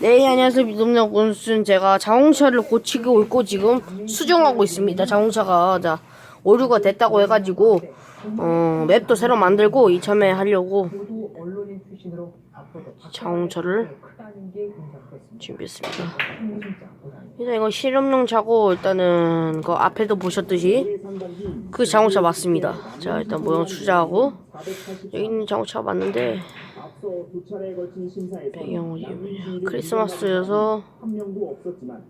네, 안녕하세요. 미동력 군수는 제가 자동차를 고치고 있고 지금 수정하고 있습니다. 자동차가 자 오류가 됐다고 해가지고 어, 맵도 새로 만들고 이참에 하려고 자동차를. 준비했습니다. 일단 이거 실험용 차고 일단은 그 앞에도 보셨듯이 그 자동차 맞습니다. 자 일단 모형 추자하고 여기 있는 자동차 맞는데 앞서 두 차례에 걸친 심사에서 배경이 남민주의를 크리스마스여서 한 명도 없었지만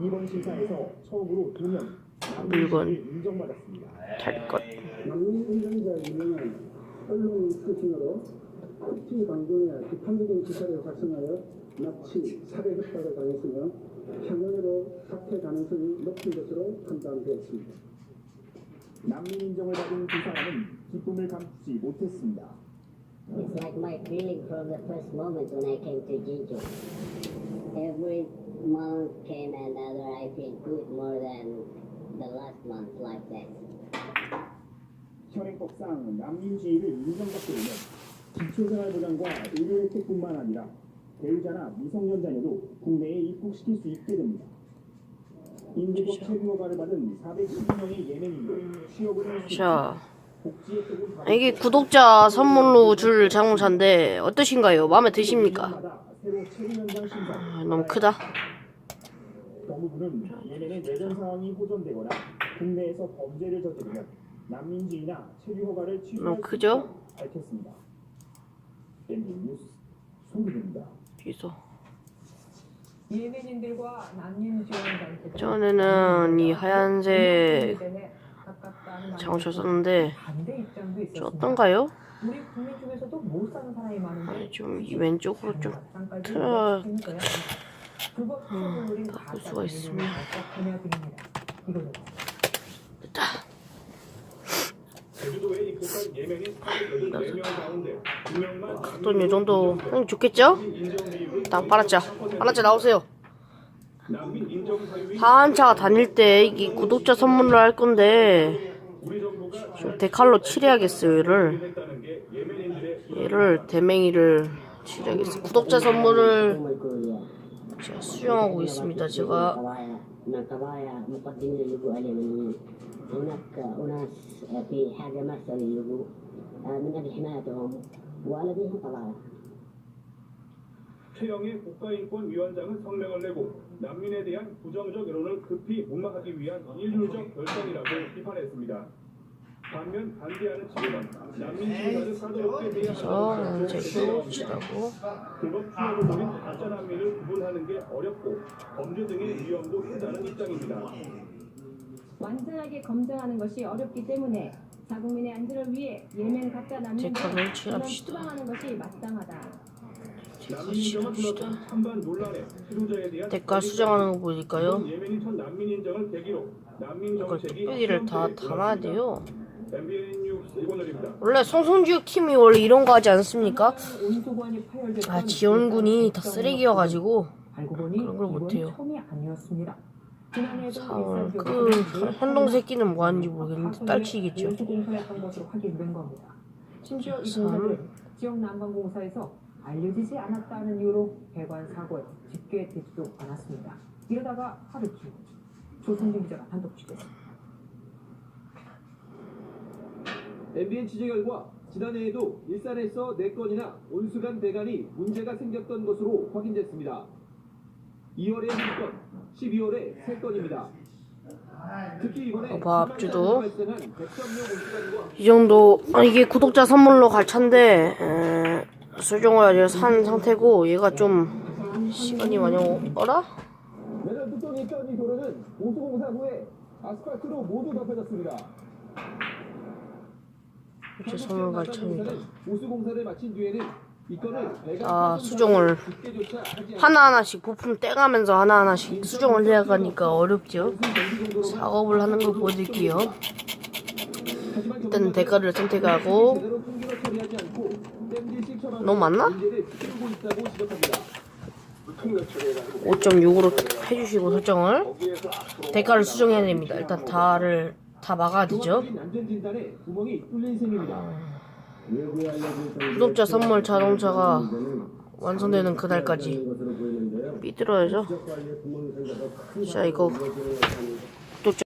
이번 심사에서 처음으로 두명 물건 인정받았습니다. 탈 것. 남민 운전자에게는 언론 출신으로 특히 방송에 비판적인 기사를 작성하여 납치, 살해 협박을 당했으며 향연으로 사퇴 가능성이 높은 것으로 판단되었습니다. 난민 인정을 받은 두 사람은 기쁨을 감추지 못했습니다. It's like my feeling from the first moment when I came to Jeju. Every month came another, I feel good more than the last month like that. 현행법상 난민주의를 인정받게 되면 기초생활보장과 의료 혜택뿐만 아니라 배우자나 미성년 자녀도 국내에 입국시킬 수 있게 됩니다. 인도법 체류 허가를 받은 412명의 예멘인도 취업을 할수 받을 이게 구독자 선물로 줄 자동차인데 어떠신가요? 마음에 드십니까? 아, 너무 크다. 법무부는 예멘의 내전 상황이 호전되거나 국내에서 범죄를 저지르면 난민지위나 체류 허가를 너무 취소할 수 크죠? 있다고 밝혔습니다. MB 뉴스 송기입니다. 비서. 예멘인들과 난민 지원 단체 전에는 이 하얀색 반대 입장도 저. 어떤가요? 많은데 좀이 왼쪽으로 좀 틀어- 노린 바꿀 가짜 수가 있으면. 됐다. 제주도에 입국한 예멘인 484명 가운데 2명만 돈요 정도 형 좋겠죠? 딱 빨았자. 빨았자 나오세요. 하한차가 다닐 때 이게 구독자 선물로 할 건데 대칼로 칠해야겠어요 얘를. 얘를 대맹이를 칠해야겠어요. 구독자 선물을 제가 수용하고 있습니다 제가. 최영일 국가인권위원장은 성명을 내고 난민에 대한 부정적 여론을 급히 무마하기 위한 일률적 결정이라고 비판했습니다. 반면 반대하는 측은 난민 심사를 까다롭게 해야 그래서 제도 칠하고. 불법 취업을 노린 가짜 난민을 구분하는 게 어렵고 범죄 등의 위험도 크다는 입장입니다. 완전하게 검증하는 것이 어렵기 때문에 자국민의 안전을 위해 예멘 가짜 칠합시다. 수방하는 것이 마땅하다. 대가 수정하는 거 보니까요. 이걸 뚝배기를 다 담아야 돼요 MBN 뉴스 이권열입니다. 원래 송송지육 팀이 원래 이런 거 하지 않습니까? 아 지원군이 다 쓰레기여가지고 알고 보니 그런 걸 못해요. 처음이 아니었습니다. 지난해에도 사- 일산 그 지역에서는 현동 새끼는 뭐 하는지 모르겠는데 딸치겠죠. 심지어 이. 공사들은 지역 난방공사에서 알려지지 않았다는 이유로 배관 사고에 집계 되지도 않았습니다. 이러다가 하루키 조선진 기자가 단독 취재했습니다. MBN 취재 결과 지난해에도 일산에서 4건이나 온수관 배관이 문제가 생겼던 것으로 확인됐습니다. 2월에 1건, 12월에 3건입니다. 특히 이번에 앞주도. 백선용 온수관과 이 정도 아, 이게 구독자 선물로 갈 차인데 에, 수정을 아직 산 상태고 얘가 좀 시간이 많이 오- 어라? 매달 뚜껑이 껴진 도로는 보수공사 후에 아스팔트로 모두 덮여졌습니다. 제 선물 배관 아, 수정을 하나하나씩 부품 떼가면서 하나하나씩 수정을 해야 가니까 어렵죠. 작업을 하는 거 보여드릴게요. 일단 대가를 선택하고 너무 많나? 5.6으로 해주시고 설정을. 대가를 수정해야 됩니다. 일단 다를 다 막아야 되죠. 구독자 선물 자동차가 완성되는 그날까지. 삐뚤어져. 자, 이거